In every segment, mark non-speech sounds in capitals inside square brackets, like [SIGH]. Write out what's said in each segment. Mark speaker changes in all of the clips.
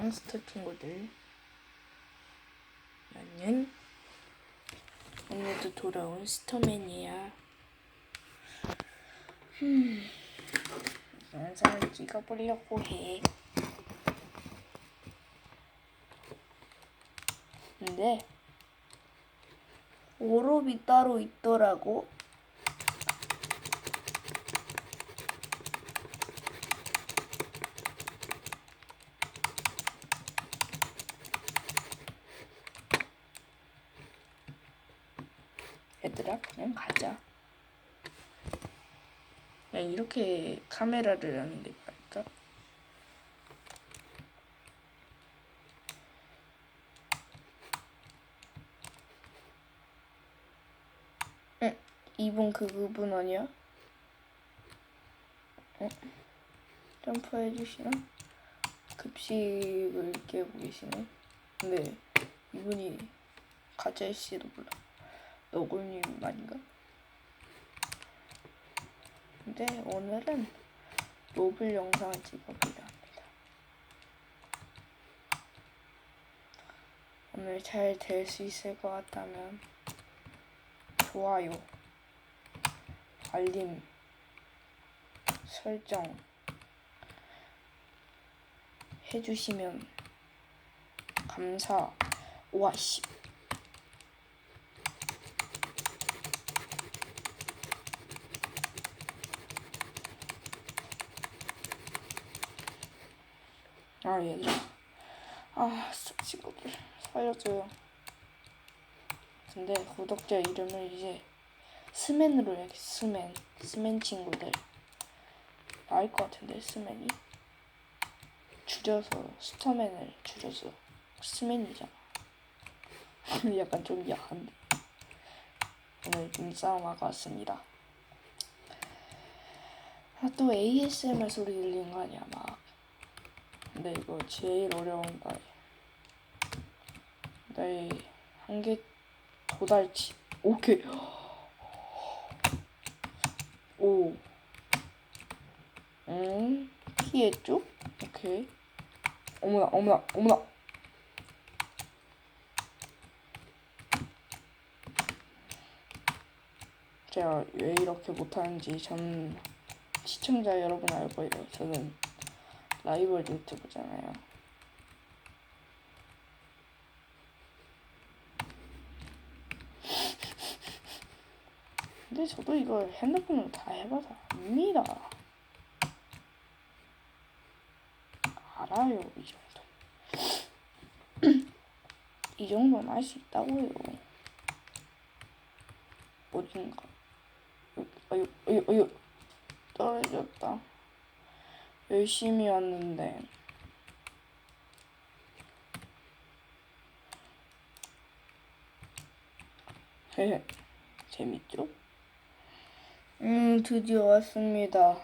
Speaker 1: 안녕 스터 친구들. 나는 오늘도 돌아온 스터맨이야. 음 영상을 찍어보려고 해. 근데 오롭이 따로 있더라고 얘들아 그냥 가자 그냥 이렇게 카메라를 하는 게 나을까? 응, 이분 그 그분 아니야? 응? 점프해 주시나? 급식을 깨고 계시네. 근데 이분이 가짜일지도 몰라. 너굴님 아닌가? 근데 오늘은 로블 영상을 찍어보려 합니다. 오늘 잘 될 수 있을 것 같다면 좋아요, 알림, 설정 해주시면 감사. 와씨. 아 얘들아 아 친구들 살려줘요. 근데 구독자 이름을 이제 스맨으로 해야겠 스맨 스맨 친구들. 나을 것 같은데 스맨이? 줄여서 스터맨을 줄여서. 스맨이잖아. [LAUGHS] 약간 좀 야한데 오늘 눈싸움 하고 왔습니다. 아 또 ASMR 소리 들리는 거 아니야 막 근데 이거 제일 어려운 거 나의 한계 도달치. 오케이. 오. 음, 피했죠? 오케이. 어머나 어머나 어머나. 제가 왜 이렇게 못하는지 전 시청자 여러분 알 거예요 저는 라이벌 유튜브잖아요. 근데 저도 이거 핸드폰으로 다 해봐서 압니다. 알아요, 이 정도. [CLEARS THROAT] 이 정도는 할수 있다고요. 어딘가. 어유, 어유, 어유, 떨어졌다. 열심히 왔는데. [LAUGHS] 재밌죠? 음 드디어 왔습니다.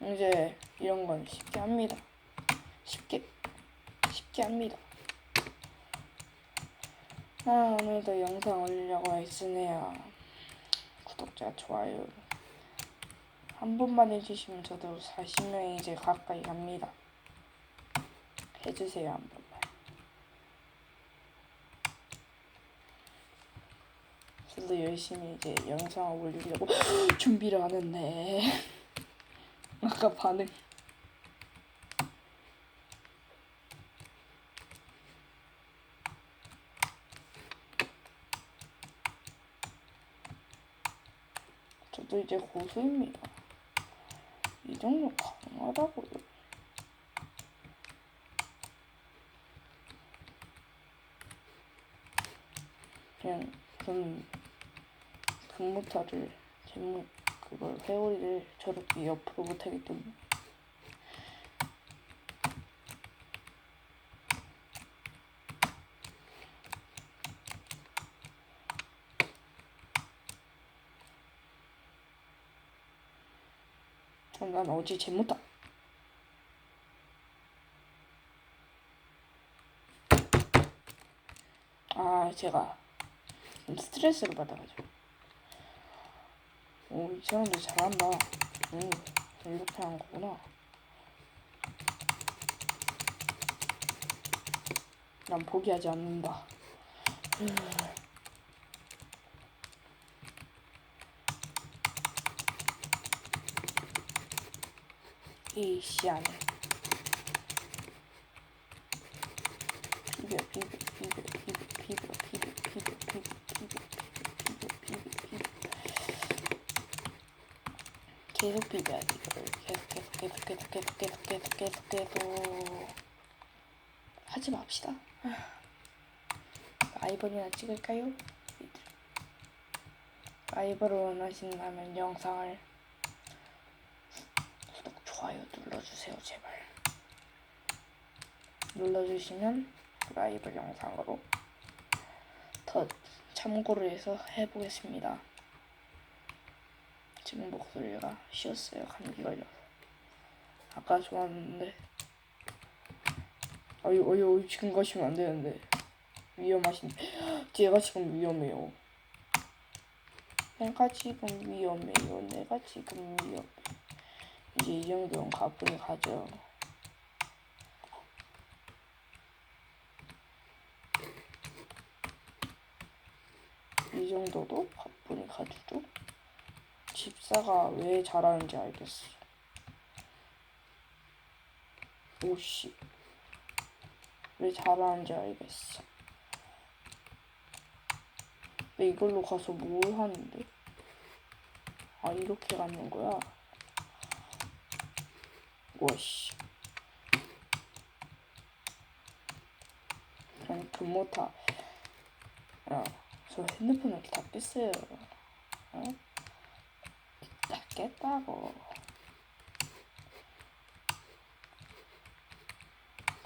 Speaker 1: 이제 이런 건 쉽게 합니다. 쉽게 쉽게 합니다. 아 오늘도 영상 올리려고 했으네요. 구독자 좋아요 한 번만 해주시면 저도 40명 이제 가까이 갑니다. 해주세요 한 번만. 저도 열심히 이제 영상을 올리려고 [GASPS] 준비를 하는데 [LAUGHS] 아까 반응. 저도 이제 고수입니다. 이 정도 강하다고요. 그냥 금 금모타를 제목 그걸 회오리를 저렇게 옆으로 못하기 때문에 그럼 난 어제 잘못다. 아 제가 좀 스트레스를 받아가지고 오이 사람도 잘한다 응 이렇게 한 거구나 난 포기하지 않는다 음. 이 시안에 비벼 비벼 비벼 비벼 비벼 비벼 비벼 비벼 비벼 비벼 비벼 비벼 계속 비벼야지 이걸 계속 계속 계속 계속 계속 계속 계속 계속 계속 하지 맙시다 아이버리나 찍을까요? 아이버를 원하신다면 영상을 좋아요 눌러주세요 제발. 눌러주시면 라이브 영상으로 더 참고를 해서 해보겠습니다. 지금 목소리가 쉬었어요 감기 걸려서. 아까 좋았는데. 어이 어이 지금 가시면 안 되는데. 위험하신데 [GASPS] 제가 지금 위험해요. 내가 지금 위험해요. 내가 지금 위험해 이제 이 정도는 가뿐히 가죠. 이 정도도 가뿐히 가주죠. 집사가 왜 잘하는지 알겠어. 오씨. 왜 잘하는지 알겠어. 근데 이걸로 가서 뭘 하는데? 아 이렇게 가는 거야? 와씨. 그냥 금모타 야저 핸드폰을 다 깼어요. 어? 다 깼다고.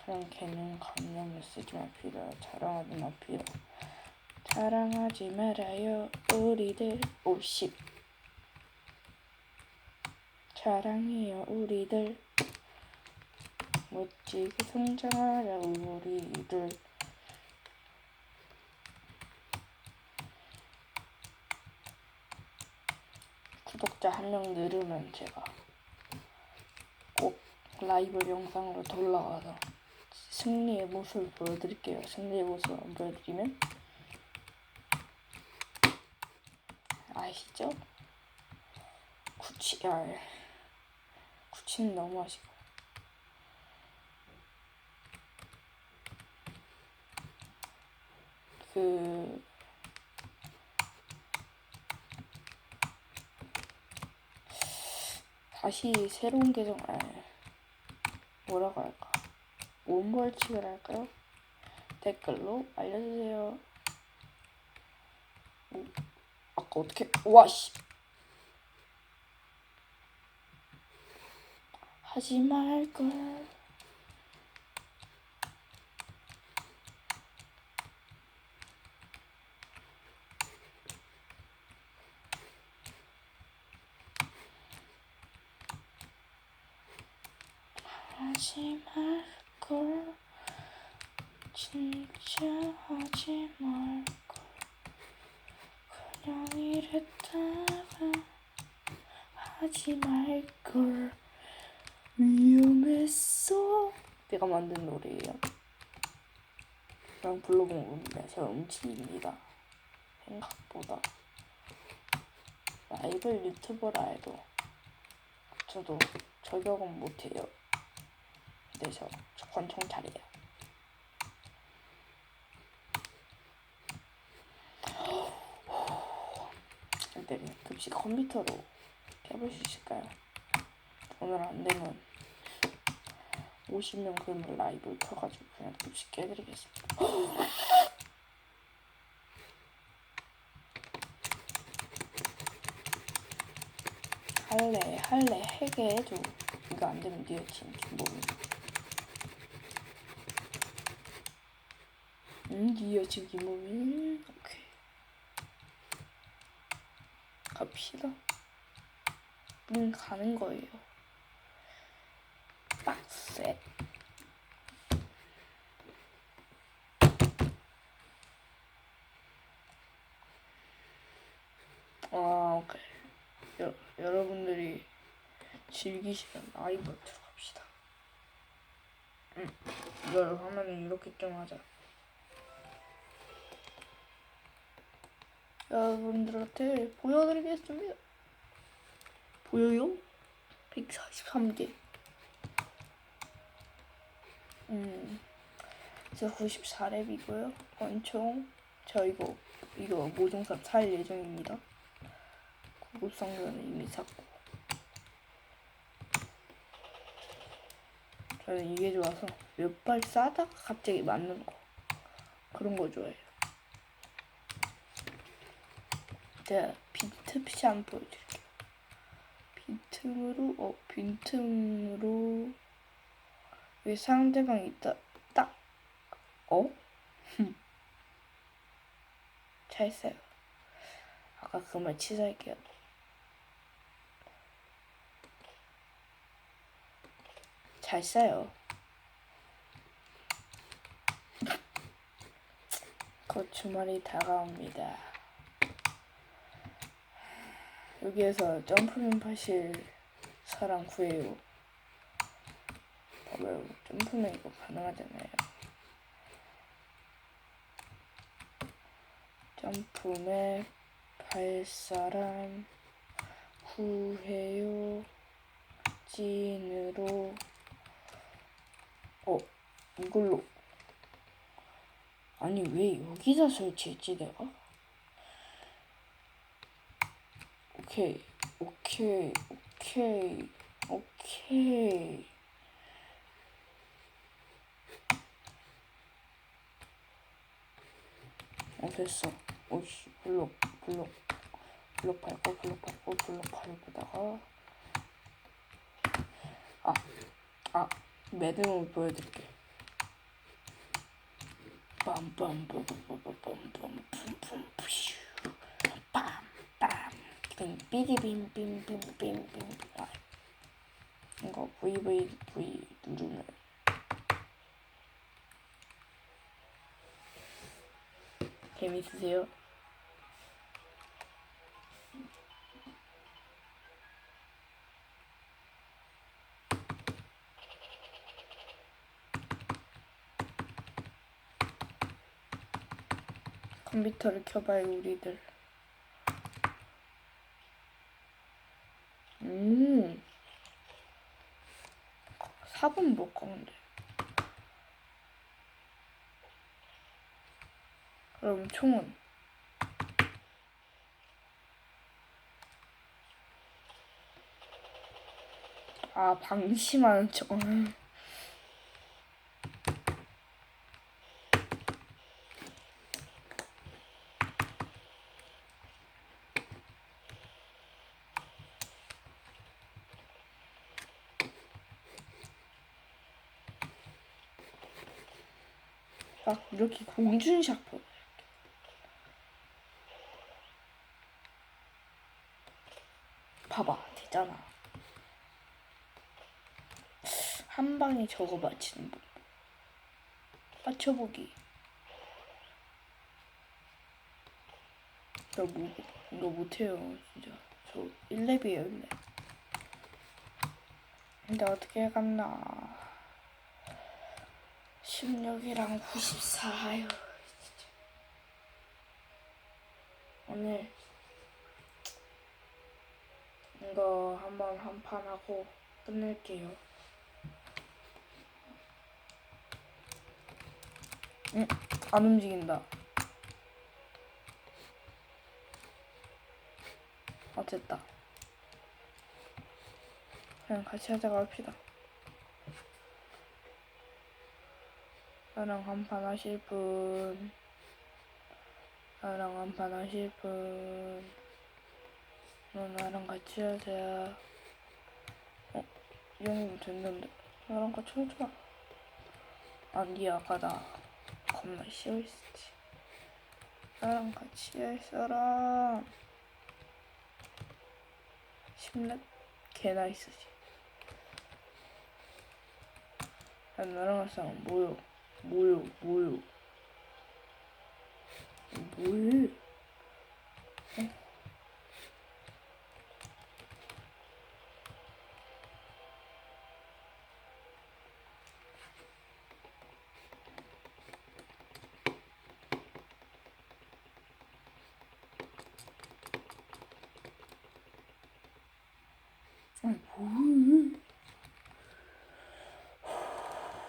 Speaker 1: 그런 개는 감명을 쓰지 맙시다 자랑하지 맙시다 자랑하지 말아요 우리들. 50 자랑해요 우리들 멋지게 성장하라 우리들 구독자 한 명 늘으면 제가 꼭 라이브 영상으로 돌아가서 승리의 모습을 보여드릴게요 승리의 모습을 안 보여드리면 아시죠? 구치, 아, 구치는 너무 하시고. 그, 다시 새로운 계정, 아, 뭐라고 할까? 원벌칙을 할까요? 댓글로 알려주세요. 아까 어떻게 와씨 하지 말걸 하지 말걸. 진짜 하지 말걸. 그냥 이랬다가 하지 말걸. 위험했어. 내가 만든 노래예요. 그냥 불러본 겁니다 제가 음치입니다. 생각보다. 라이브 유튜버라 해도 저도 저격은 못해요 근데 저, 저 권총 잘해요 근데 급식 컴퓨터로 해볼 수 있을까요? 오늘 안 되면 50명 그러면 라이브 켜가지고 그냥 급식 깨드리겠습니다. [GASPS] 할래 할래 해게 해줘. 이거 안 되면 니네 팀 김범 이. 응, 팀 김범이. 오케이. 갑시다. 문 가는 거예요. 빡세. 아, 오케이. 여, 여러분들이 즐기시면 라이브 들어갑시다. 응. 이걸 하면은 이렇게 좀 하자. 여러분들한테 보여드리겠습니다. 보여요? 143개. 음, 저 94렙이고요. 권총 저 이거 이거 모종삽 살 예정입니다. 구급상자는 이미 샀고. 저는 이게 좋아서 몇발 쏴다가 갑자기 맞는 거 그런 거 좋아해요. 제가 빈틈샷 보여드릴게요. 빈틈으로 어 빈틈으로 왜 상대방이 있다 딱 어? 잘 써요. 아까 그 말 취소할게요. 잘 써요. 곧 주말이 다가옵니다. 여기에서 점프맨 파실 사람 구해요. 봐봐요. 점프맨 이거 가능하잖아요. 점프맨 갈 사람 구해요. 찐으로 어 이걸로 아니 왜 여기다 설치했지 내가? 오케이 오케이 오케이 오케이 어 됐어 오씨 블록 블록 블록 밟고 블록 밟고 블록 밟고다가 아 아, 매듭을 보여드릴게. 빰빰빰빰빰빰빰빰 빰빰 삐디빔빔빔빔빔 아, 이거 VVV 누르면 재밌으세요? 컴퓨터를 켜봐요 우리들 음 4번 못 가는데 그럼 총은 아 방심하는 척 음. 아, 이렇게 공준샷 보여. 봐봐, 되잖아. 한 방에 저거 맞히는 법. 맞춰보기. 나 뭐, 이거 못해요, 진짜. 저 1렙이에요, 1렙. 근데 어떻게 갔나. 16이랑 94. 아유, 진짜. 오늘 이거 한번 한 판 하고 끝낼게요. 응, 안 움직인다. 아, 됐다. 그냥 같이 하자고 합시다. 나랑 한판 하실 분. 나랑 한판 하실 분. 너 나랑 같이 하자. 어, 이 형님 됐는데. 나랑 같이 하자. 아니, 아까 나 겁나 싫어했지. 나랑 같이 할 사람. 10렙? 개나 있으지. 야, 나랑 할 사람 뭐요? 뭐요? 뭐요? 뭐해? 아니 뭘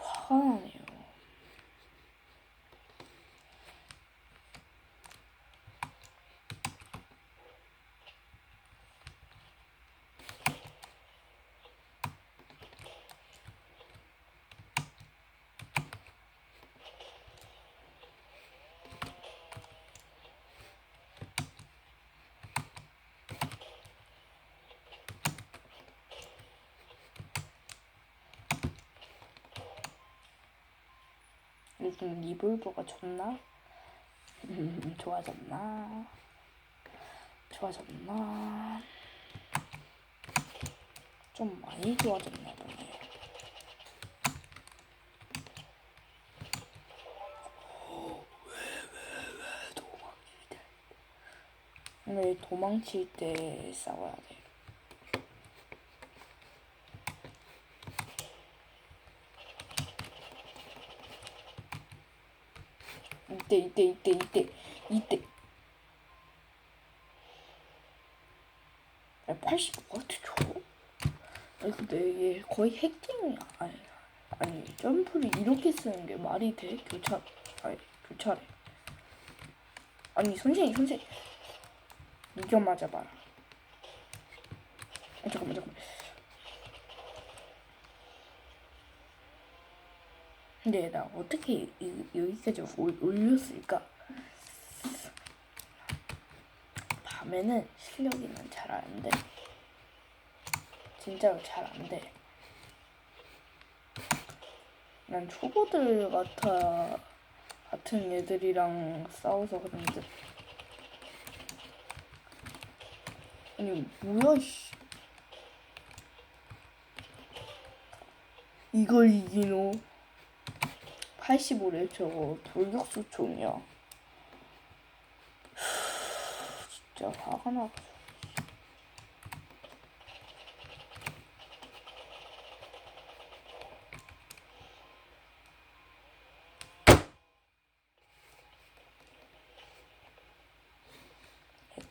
Speaker 1: 화가 나네요 요즘 리볼버가 좋나? 음, 좋아졌나? 좋아졌나? 좀 많이 좋아졌나 보네. [GASPS] 오늘 도망칠 때 싸워야 돼. 이때 이때 이때 이때 이때. 야, 85와트 줘? 아니 근데 이게 거의 해킹이야 아니 아니 점프를 이렇게 쓰는 게 말이 돼? 교차 아니 교차래. 아니 선생님 선생님. 이겨 맞아봐라. 아, 잠깐만 잠깐만 근데 나 어떻게 이, 이- 여기까지 올, 올렸을까? 밤에는 실력이는 잘 안 돼. 진짜로 잘 안 돼. 난 초보들 같아 같은 애들이랑 싸워서 그런지. 아니 뭐야 씨. 이걸 이기노? 85래 저거 돌격수 총이야. [SIGHS] 진짜 화가 나.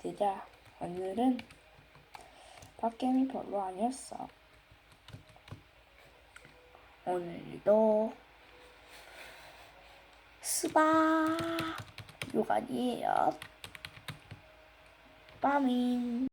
Speaker 1: 얘들아, 오늘은 빡겜이 별로 아니었어. 오늘도 스바 요간이에요. 빠민